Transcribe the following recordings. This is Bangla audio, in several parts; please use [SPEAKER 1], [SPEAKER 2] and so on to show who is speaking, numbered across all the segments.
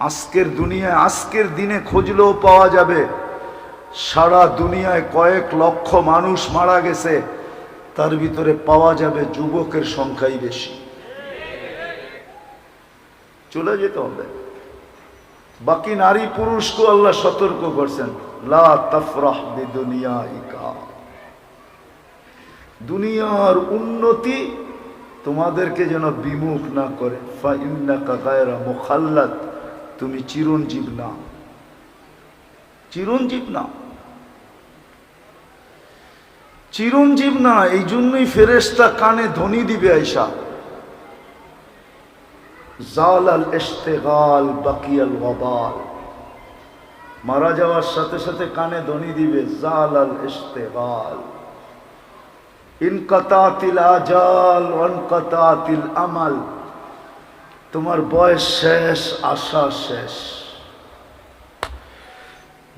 [SPEAKER 1] আজকের দুনিয়ায়, আজকের দিনে খুঁজলেও পাওয়া যাবে। সারা দুনিয়ায় কয়েক লক্ষ মানুষ মারা গেছে, তার ভিতরে পাওয়া যাবে যুবকের সংখ্যাই বেশি। চলে যেতে হবে। বাকি নারী পুরুষকে আল্লাহ সতর্ক করছেন দুনিয়ার উন্নতি তোমাদেরকে যেন বিমুখ না করে, ফাইন্নাকা গায়রা মুখাল্লাদ। তুমি চিরঞ্জীব না। চিরঞ্জীব না। চিরঞ্জীব না এই জন্যই ফেরেস্তা কানে ধ্বনি দিবে আইসা জাল আল ইস্তেগাল বাকিয়াল ওয়াবাল মারা যাওয়ার সাথে সাথে কানে ধ্বনি দিবে জাল আল ইস্তেগাল ইনকাতাতিল আজাল অনকাতাতিল আমাল। তোমার বয়স শেষ, আশা শেষ।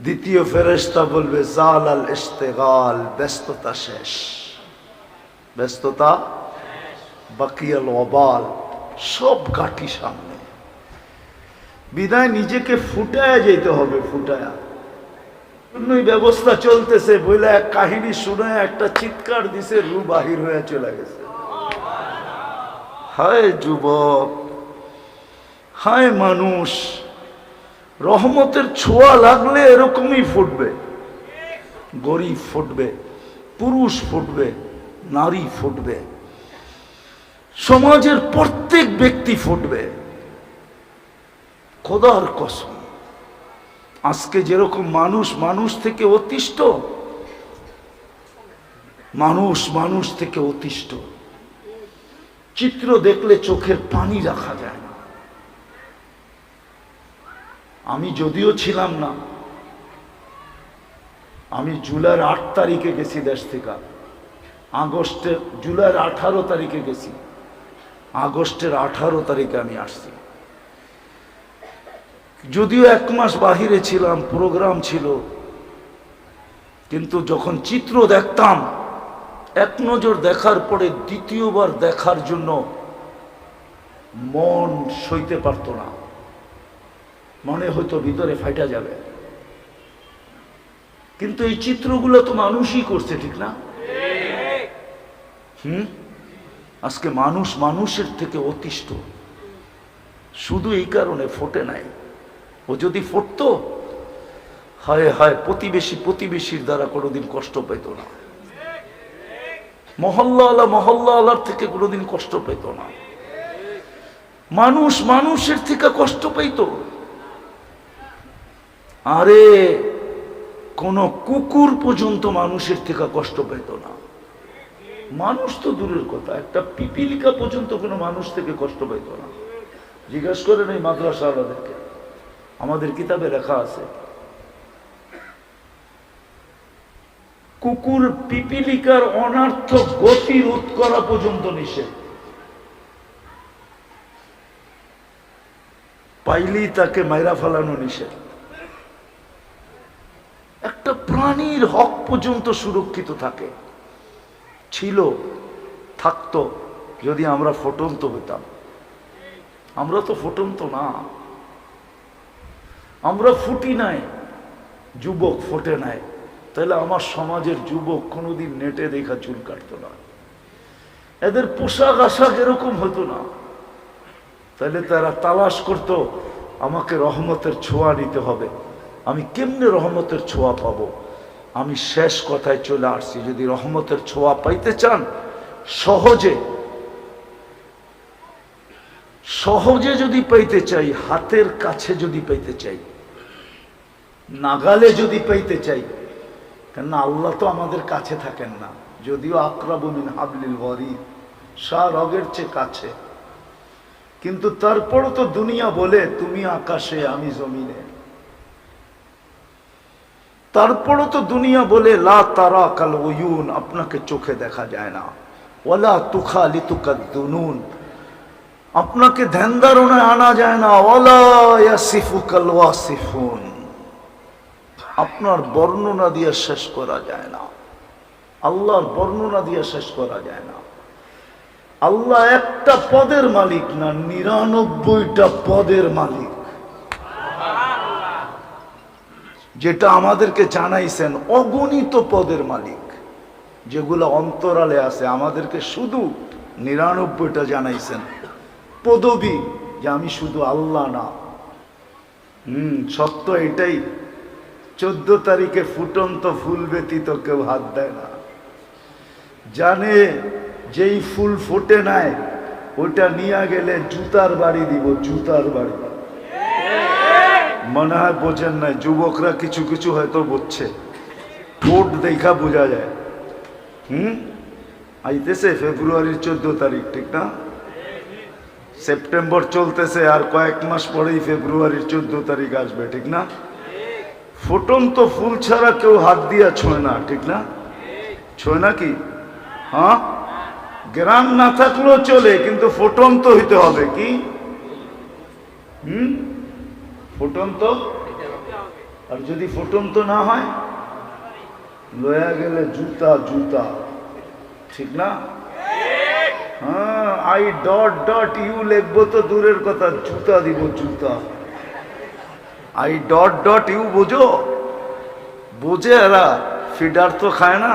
[SPEAKER 1] দ্বিতীয় ফেরেস্তা বলবে জাল আল ইস্তেগাল ব্যস্ততা শেষ। ব্যস্ততা? বাকিয়াল ওবাল সব গাঠি সামনে। বিদায় নিজেকে ফুটায় যেতে হবে, ফুটায়া। জন্যই ব্যবস্থা চলতেছে, বইলে এক কাহিনী শুনে একটা চিৎকার দিছে রু বাহির হয়ে চলে গেছে। হায় যুবক! হায় মানুষ। রহমতের ছোঁয়া লাগলে এরকমই ফুটবে। গরিব ফুটবে, পুরুষ ফুটবে, নারী ফুটবে। সমাজের প্রত্যেক ব্যক্তি ফুটবে। খোদার কসম। আজকে যেরকম মানুষ মানুষ থেকে অতিষ্ঠ, মানুষ মানুষ থেকে অতিষ্ঠ। চিত্র দেখলে চোখের পানি রাখা যায় না আমি যদিও ছিলাম না, আমি জুলাইয়ের আট তারিখে গেছি দেশ থেকে। আগস্টের, জুলাইয়ের আঠারো তারিখে গেছি। আগস্টের আঠারো তারিখে আমি আসছি। যদিও এক মাস বাহিরে ছিলাম, প্রোগ্রাম ছিল, কিন্তু যখন চিত্র দেখতাম, এক নজর দেখার পরে দ্বিতীয়বার দেখার জন্য মন সইতে পারত না। মনে হয়তো ভিতরে ফাইটা যাবে। কিন্তু এই চিত্রগুলো তো মানুষই করছে, ঠিক না? হুম? আজকে মানুষ মানুষের থেকে অতিষ্ঠ। শুধু এই কারণে ফোটে নাই। ও যদি ফুটতো, হায় হায়, প্রতিবেশী প্রতিবেশীর দ্বারা কোনোদিন কষ্ট পেত না। মহল্লা আলা মহল্লা আলার থেকে কোনোদিন কষ্ট পেত না। মানুষ মানুষের থেকে কষ্ট পেত। আরে, কোন কুকুর পর্যন্ত মানুষের থেকে কষ্ট পেত না। মানুষ তো দূরের কথা, একটা পিপিলিকা পর্যন্ত কোনো মানুষ থেকে কষ্ট পেত না। জিজ্ঞাসা করেন এই মাদ্রাসা আলাদেরকে আমাদের কিতাবে লেখা আছে, কুকুর পিপিলিকার অনার্থ গতি রোধ করা পর্যন্ত নিষেধ। পাইলেই তাকে মাইরা ফেলানো নিষেধ একটা প্রাণীর হক পর্যন্ত সুরক্ষিত থাকে। ছিল, থাকতো, যদি আমরা ফটন্ত হইতাম। আমরা তো ফটন্ত না। আমরা ফুটি নাই, যুবক ফোটে নাই। তাহলে আমার সমাজের যুবক কোনোদিন নেটে দেখা চুল কাটতো না। এদের পোশাক আশাক এরকম হতো না। তাহলে তারা তালাশ করত, আমাকে রহমতের ছোঁয়া নিতে হবে। আমি কেমনে রহমতের ছোঁয়া পাবো? আমি শেষ কথায় চলে আসছি। যদি রহমতের ছোঁয়া পাইতে চান, সহজে সহজে যদি পাইতে চাই, হাতের কাছে যদি পাইতে চাই, নাগালে যদি পাইতে চাই, কেননা আল্লাহ তো আমাদের কাছে থাকেন না। যদিও আক্রাবমিন হাবলিল গরিব শাহ রগের চেয়ে কাছে। কিন্তু তারপরও তো দুনিয়া বলে, তুমি আকাশে, আমি জমিনে। তারপরও তো দুনিয়া বলে, লা তারা কাল ওয়ুন আপনাকে চোখে দেখা যায় না। ওলা তুখা লিতুকা দুনুন আপনাকে ধ্যান ধারণায় আনা যায় না। ওলা ইয়াসিফু ওয়াসিফুন আপনার বর্ণনা দিয়ে শেষ করা যায় না। আল্লাহর বর্ণনা দিয়ে শেষ করা যায় না। আল্লাহ একটা পদের মালিক না, নিরানব্বইটা পদের মালিক। যেটা আমাদেরকে জানাইছেন অগণিত পদের মালিক, যেগুলো অন্তরালে আছে, আমাদেরকে শুধু নিরানব্বইটা জানাইছেন। পদবি যে আমি শুধু আল্লাহ না। হুম, সত্য এটাই। চোদ্দ তারিখে ফুটন্ত ফুল ব্যতীত কেউ হাত দেয় না। জানে যেই ফুল ফোটে নাই ওটা নিয়ে গেলে জুতার বাড়ি দিব, জুতার বাড়ি। মনে হয় বোঝেন নাই, যুবকরা কিছু কিছু হয়তো বুঝছে। ঠোঁট দেখা বোঝা যায়। হুম? আইতেছে ফেব্রুয়ারির চোদ্দ তারিখ, ঠিক না? সেপ্টেম্বর চলতেছে আর কয়েক মাস পরেই ফেব্রুয়ারির চোদ্দ তারিখ আসবে, ঠিক না? ফুটন্ত ফুল ছাড়া কেউ হাত দিয়া ছোঁয় না, ঠিক না? ছোঁয় না কি? হ্যাঁ? গ্রাম না থাকলেও চলে, কিন্তু ফুটন্ত হইতে হবে, কি? হুম? ফুটন্ত? আর যদি ফুটন্ত না হয়, লয়া গেলে জুতা জুতা। ঠিক না? হ্যাঁ আই ডট ডট ইউ লিখব তো দূরের কথা, জুতা দিব, জুতা। আই ডট ডট ইউ বোঝো? বোঝে এরা, ফিডার তো খায় না,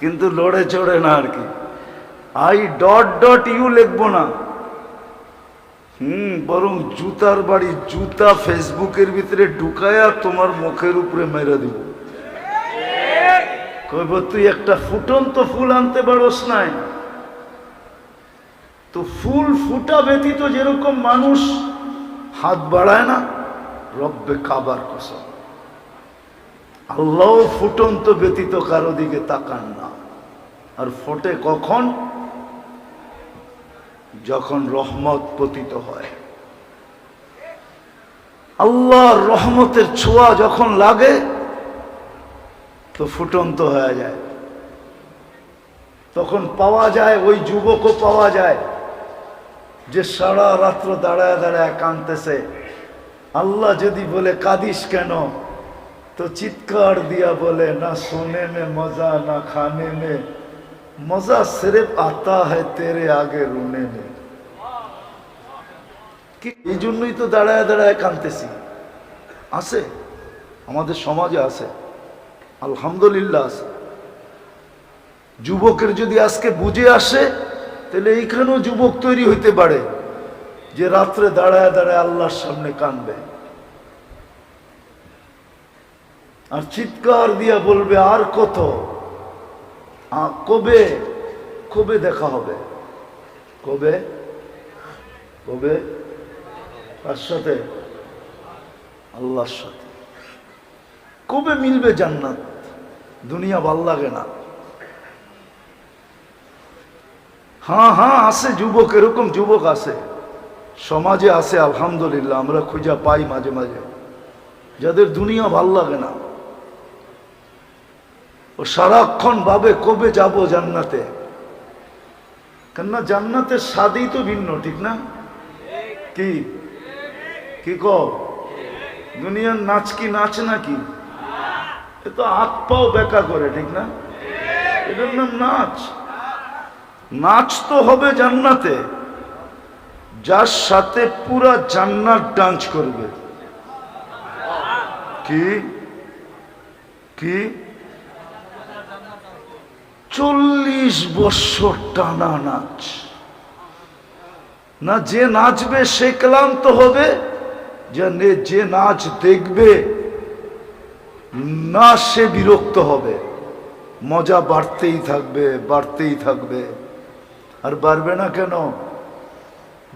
[SPEAKER 1] কিন্তু লড়ে চড়ে না আর কি। আই ডট ডট ইউ লিখব না। হুম, বরং জুতার বাড়ি জুতা ফেসবুকের ভিতরে ঢুকায়া তোমার মুখের উপরে মেরে দিব। কইব, তুই একটা ফুটন্ত ফুল আনতে পারস নাই। তো ফুল ফুটা ব্যতীত যেরকম মানুষ হাত বাড়ায় না, রব্বে কাবার কসম। আল্লাহ ফুটন্ত ব্যতীত কারও দিকে তাকান না। আর ফোটে কখন? যখন রহমত পতিত হয়। আল্লাহর রহমতের ছোঁয়া যখন লাগে, তো ফুটন্ত হয়ে যায়। তখন পাওয়া যায়, ওই যুবকও পাওয়া যায়, যে সারা রাত্র দাঁড়ায় দাঁড়ায় কাঁদতেছে। আল্লাহ যদি বলে, কাঁদিস কেন? তো চিৎকার দিয়া বলে, না শোনে মজা, না খানে মে। মজা তেরে আগে রুনে মে কি এই জন্যই তো দাঁড়ায় দাঁড়ায় কাঁদতেছি। আছে, আমাদের সমাজে আছে, আলহামদুলিল্লাহ আছে। যুবকের যদি আজকে বুঝে আসে, তাহলে এইখানেও যুবক তৈরি হইতে পারে, যে রাত্রে দাঁড়ায় দাঁড়ায় আল্লাহর সামনে কানবে আর চিৎকার দিয়া বলবে, আর কত? কবে কবে দেখা হবে? কবে? কবে? কার সাথে? আল্লাহর সাথে। কবে মিলবে জান্নাত? দুনিয়া ভালো লাগে না। হ্যাঁ হ্যাঁ আছে যুবক, এরকম যুবক আছে। সমাজে আছে, আলহামদুলিল্লাহ, আমরা খুঁজা পাই মাঝে মাঝে। যাদের দুনিয়া ভালো লাগে না। ও সারাক্ষণ ভাবে কবে যাব জান্নাতে? কেননা জান্নাতের স্বাদই তো ভিন্ন, ঠিক না? কি? কি কব দুনিয়ার নাচ কি নাচ নাকি? এ তো হাত পাও বেকা করে, ঠিক না? এটার নাম নাচ। নাচ তো হবে জান্নাতে। যার সাথে পুরা জান্নাত ডান্স করবে। কি? কি? চল্লিশ বছর টানা নাচ। না যে নাচবে সে ক্লান্ত হবে যে যে নাচ দেখবে, না সে বিরক্ত হবে। মজা বাড়তেই থাকবে বাড়তেই থাকবে। আর বাড়বে না কেন?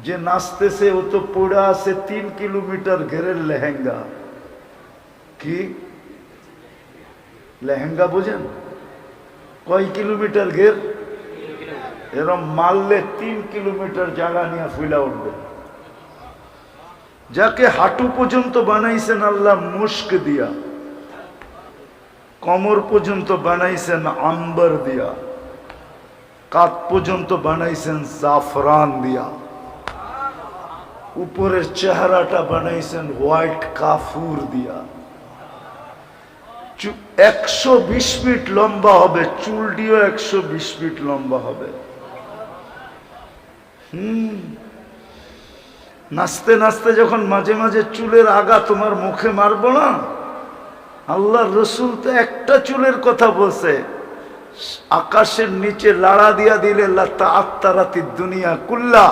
[SPEAKER 1] যে নাচতেছে, ও তো পড়ে আছে তিন কিলোমিটার ঘেরের লেহেঙ্গা। কি? লেহেঙ্গা বোঝেন? কয় কিলোমিটার ঘের? এরম মারলে তিন কিলোমিটার জায়গা নিয়ে ফুলা উঠবে। যাকে হাঁটু পর্যন্ত বানাইছেন আল্লাহ মুস্ক দিয়া, কমর পর্যন্ত বানাইছেন আম্বার দিয়া, কাত পর্যন্ত বানাইছেন জাফরান দিয়া, উপরের চেহারাটা বানাইছেন হোয়াইট কাফুর দিয়া। একশো বিশ ফিট লম্বা হবে, চুলটিও একশো বিশ ফিট লম্বা হবে। হুম। নাচতে নাচতে যখন মাঝে মাঝে চুলের আগা তোমার মুখে মারবো না, আল্লাহ রসুল তো একটা চুলের কথা বলছে, আকাশের নিচে লাড়া দিয়া দিলে আত্মারাতি দুনিয়া কুল্লা,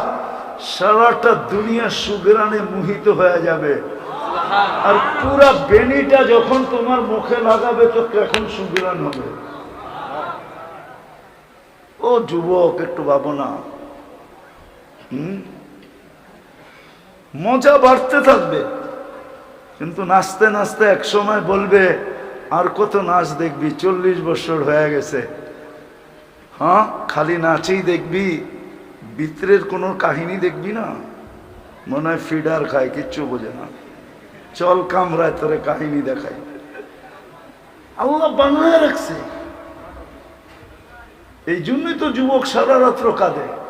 [SPEAKER 1] সারাটা দুনিয়া সুগ্রানে মোহিত হয়ে যাবে। আর পুরা বেনিটা যখন তোমার মুখে লাগাবে তো কখন সুগ্রান হবে। ও যুবক, একটু ভাবো না। মজা বাড়তে থাকবে, কিন্তু নাচতে নাচতে এক সময় বলবে, আর কত নাচ দেখবি? চল্লিশ বছর হয়ে গেছে। হ্যাঁ খালি নাচেই দেখবি, বিত্রের কোনো কাহিনী দেখবি না? মনে হয় ফিডার খায়, কিচ্ছু বোঝে না। চল কামরায় তোরে কাহিনী দেখাই। আল্লাহ বানায় রাখছে। এই জন্যই তো যুবক সারা রাত্র কাঁদে।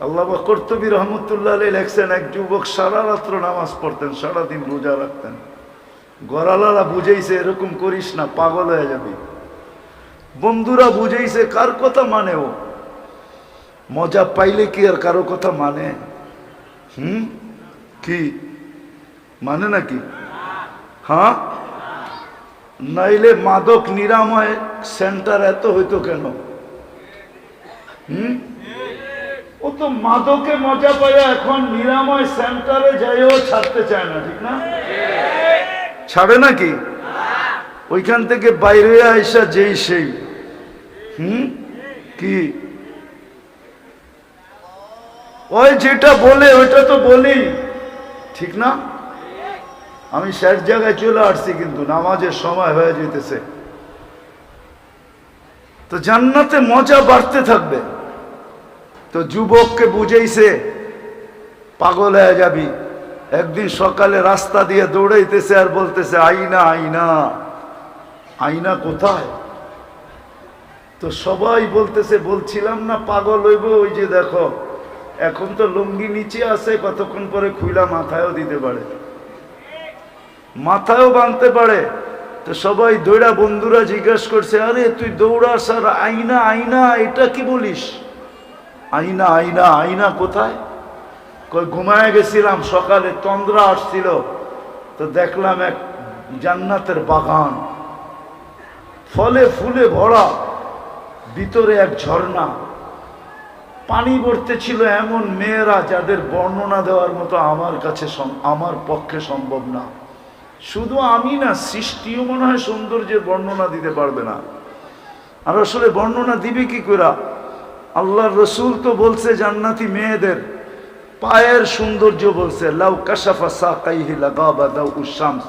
[SPEAKER 1] আল্লাহ কর্তবী রহমতুল্লাহ লেখছেন, এক যুবক সারা রাত্র নামাজ পড়তেন, সারাদিন রোজা রাখতেন। গড়ালারা বুঝেইছে, এরকম করিস না, পাগল হয়ে যাবি। বন্ধুরা বুঝেইছে, কার কথা মানে ও? মজা পাইলে কি আর কারও কথা মানে? হুম? কি? মানে নাকি? হ্যাঁ? নাইলে মাদক নিরাময় সেন্টার এত হইতো কেন? হুম? ও তো মাদকে মজা পায় এখন নিরাময় সেন্টারে যাইও ছাড়তে চায় না, ঠিক না? ছাড়ে নাকি? ওইখান থেকে বাইরে আইসা যেই সেই। হুম? কি? ওই যেটা বলে, ওইটা তো বলি, ঠিক না? আমি শেষ জায়গায় চলে আসছি কিন্তু নামাজের সময় হয়ে যেতেছে। তো জান্নাতে মজা বাড়তে থাকবে। তো যুবককে বুঝেইছে, পাগল হয়ে যাবি। একদিন সকালে রাস্তা দিয়ে দৌড়াইতেছে আর বলতেছে আইনা আইনা আইনা কোথায়? তো সবাই বলতেছে, বলছিলাম না পাগল হইব, ওই যে দেখো। এখন তো লুঙ্গি নিচে আছে, কতক্ষণ পরে খুইলা মাথায়ও দিতে পারে। মাথায়ও বাঁধতে পারে। তো সবাই দৌড়া বন্ধুরা জিজ্ঞেস করছে, আরে, তুই দৌড়াস আর আইনা আইনা এটা কি বলিস? আইনা আইনা আইনা কোথায়? কই, ঘুমায় গেছিলাম সকালে, তন্দ্রা আসছিল। তো দেখলাম এক জান্নাতের বাগান। ফলে ফুলে ভরা, ভিতরে এক ঝর্ণা। পানি ছিল এমন মেয়েরা যাদের বর্ণনা দেওয়ার মতো আমার কাছে আমার পক্ষে সম্ভব না। শুধু আমি না সৃষ্টিও মনে হয় সৌন্দর্যের বর্ণনা দিতে পারবে না। আর আসলে বর্ণনা দিবে কি করে আল্লাহ রসুল তো বলছে জান্নাতি মেয়েদের, পায়ের সৌন্দর্য বলছে, লাউ কাশাফা সাকাইহি লাগাবা দাউ উশামস,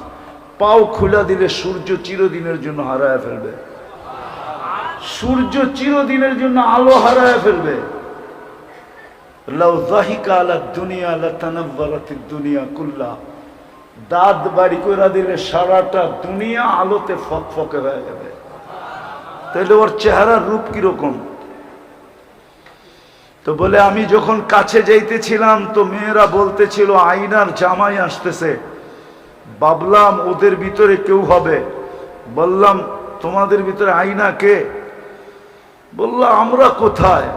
[SPEAKER 1] পাও খুলা দিলে সূর্য চিরদিনের জন্য হারায় ফেলবে। সূর্য চিরদিনের জন্য আলো হারায় ফেলবে। লাউ যাহিকা আলা দুনিয়া লাতানাব্বারাতিদ দুনিয়া কুল্লা। দাঁত বাড়ি করে দিলে সারাটা দুনিয়া আলোতে ফকফকে হয়ে যাবে। তাহলে ওর চেহারার রূপ কীরকম? তো বলে, আমি যখন কাছে যাইতেছিলাম তো মেয়েরা বলতেছিল আইনার জামাই আসতেছে। ভাবলাম ওদের ভিতরে কেউ হবে। বললাম, তোমাদের ভিতরে আইনা কে? বললাম আমরা কোথায়?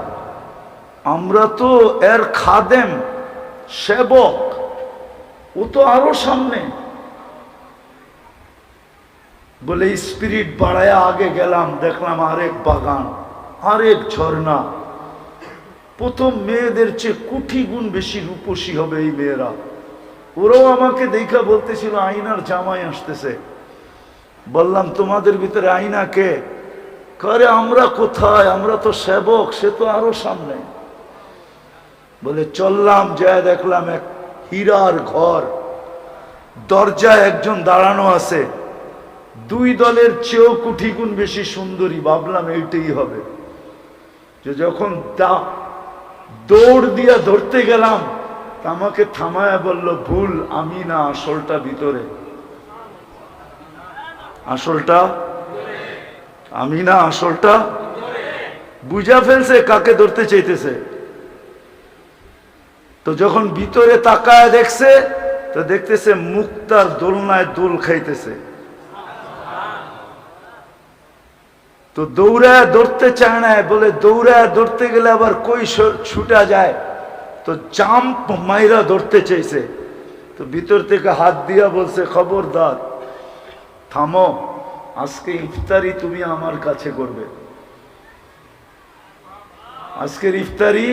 [SPEAKER 1] আমরা তো এর খাদেম, সেবক। ও তো আরও সামনে। বলে, স্পিরিট বাড়ায় আগে গেলাম, দেখলাম আরেক বাগান, আরেক ঝর্ণা। প্রথম মেয়েদের চেয়ে কোটি গুণ বেশি রূপসী হবে এই মেয়েরা। ওরাও আমাকে দেখা বলতেছিল আইনার জামাই আসতেছে। বললাম, তোমাদের ভিতরে আইনা কে? করে, আমরা কোথায়? আমরা তো সেবক, সে তো আরও সামনে। বলে, চললাম, যা দেখলাম, এক হীরার ঘর। দরজায় একজন দাঁড়ানো আছে। দুই দলের চেয়েও কুঠি গুণ বেশি সুন্দরী, ভাবলাম এইটাই হবে। যে যখন দা দৌড় দিয়া ধরতে গেলাম আমাকে থামায় বলল, ভুল, আমি না আসলটা ভিতরে। আসলটা? আমি না আসলটা? বুঝা ফেলছে, কাকে ধরতে চাইতেছে? তো যখন ভিতরে তাকায় দেখছে, তো দেখতেছে মুক্তার দোলনায় দোল খাইতেছে। তো দৌড়ায় দৌড়তে চায় না, বলে দৌড়ায় দৌড়তে গেলে আবার কই ছুটা যায়? তো জাম্প মাইরা ধরতে চাইছে। তো ভিতর থেকে হাত দিয়া বলছে, খবরদার, থামো, আজকে ইফতারি তুমি আমার কাছে করবে। আজকের ইফতারি